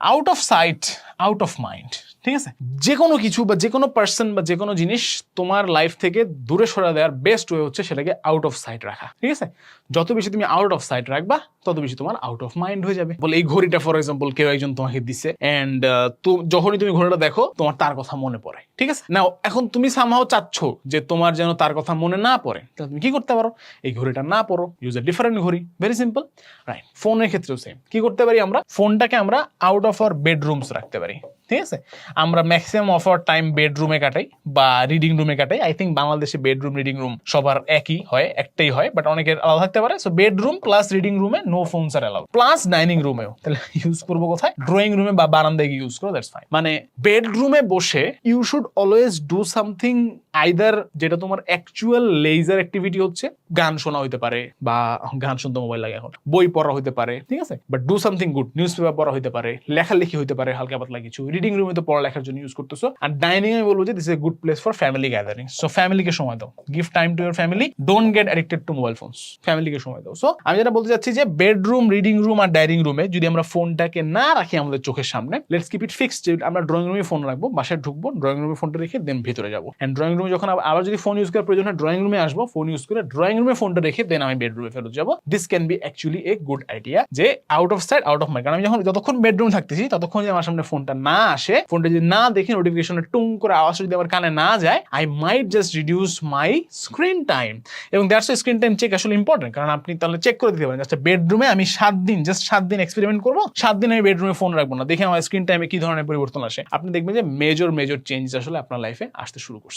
Out of sight out of mind ঠিক আছে? যে কোনো কিছু বা যে কোনো পার্সন বা যে কোনো জিনিস তোমার লাইফ থেকে দূরে সরা দেওয়ার বেস্ট ওয়ে হচ্ছে সেটাকে আউট অফ সাইট রাখা। ঠিক আছে? যত বেশি তুমি আউট অফ সাইট রাখবা, তত বেশি তোমার আউট অফ মাইন্ড হয়ে যাবে। বলে, এই ঘড়িটা ফর এক্সাম্পল কেউ একজন তোমাকে দিছে অ্যান্ড যখনই তুমি ঘড়িটা দেখো, তোমার তার কথা মনে পড়ে। ঠিক আছে? না এখন তুমি সামহাও চাচ্ছ যে তোমার যেন তার কথা মনে না পড়ে, তাহলে তুমি কি করতে পারো? এই ঘড়িটা না পড়ো ইউজ এ ডিফারেন্ট ঘড়ি। ভেরি সিম্পল রাইট ফোনের ক্ষেত্রেও সেম কি করতে পারি আমরা? ফোনটাকে আমরা আউট অফ আওয়ার বেডরুমস রাখতে পারি। ঠিক আছে? আমরা ম্যাক্সিমাম অফ আওয়ার টাইম বেডরুমে কাটাই বা রিডিং রুমে কাটাই। আই থিঙ্ক বাংলাদেশে বেডরুম রিডিং রুম সবার একই হয়, একটাই হয় বাট অনেকের আলাদা থাকতে পারে। সো বেডরুম প্লাস রিডিং রুমে নো ফোনস আর অ্যালাউড প্লাস ডাইনিং রুমেও তাহলে ইউজ করব কোথায়? ড্রয়িং রুমে বা বারান্দায় ইউজ করো দ্যাটস ফাইন মানে বেডরুমে বসে you should always do something either যেটা তোমার অ্যাকচুয়াল লেজার অ্যাক্টিভিটি হচ্ছে, গান শোনা হইতে পারে, বা গান শুনতে মোবাইল লাগে এখন, বই পড়া হইতে পারে, ঠিক আছে? But do something good news paper পড়া হইতে পারে, লেখালেখি হইতে পারে, হালকা পাতলা কিছু রিডিং রুমে তো পড়ালেখার জন্য ইউজ করতেছো আর ডাইনিং আমি বলব যে this a good place for family gathering so ফ্যামিলিকে সময় দাও gift time to your family don't get addicted to mobile phones ফ্যামিলিকে সময় দাও। সো আমি যেটা বলতে চাচ্ছি যে বেডরুম রিডিং রুম আর ডাইনিং রুমে যদি আমরা ফোনটাকে না রাখি আমাদের চোখের সামনে লেটস কিপ ইট ফিক্সড আমরা ড্রয়িং রুমে ফোন রাখব, বাসায় ঢুকবো ড্রয়িং রুমে ফোনটা রেখে দেন ভিতরে যাব। অ্যান্ড ড্রয়িং রুমে যখন আবার- যদি ফোন ইউজ করার প্রয়োজন হয় ড্রয়িং রুমে আসব ফোন ইউজ করে ড্রয়িং রুমে ফোনটা রেখে দেন আমি বেডরুমে ফেরত যাব। This can be actually a good idea যে out of sight out of mind কারণ আমি যখন যতক্ষণ বেডরুম থাকতেছি, ততক্ষণ যদি আমার সামনে ফোনটা না আসে ফোনটা যদি না দেখে নোটিফিকেশনে টুং করে আওয়াজ যদি আমার কানে না যায় I might just reduce my screen time এবং দ্যাটস স্ক্রিন টাইম চেক আসলে ইম্পর্টেন্ট কারণ আপনি তাহলে চেক করে দিতে পারেন জাস্ট বেডরুমে আমি সাত দিন জাস্ট সাত দিন এক্সপেরিমেন্ট করব, সাত দিন আমি বেডরুমে ফোন রাখব না। দেখে আমার স্ক্রিন টাইমে কি ধরনের পরিবর্তন আসে। আপনি দেখবেন যে মেজর মেজর চেঞ্জ আসলে আপনার লাইফে আসতে শুরু করছে।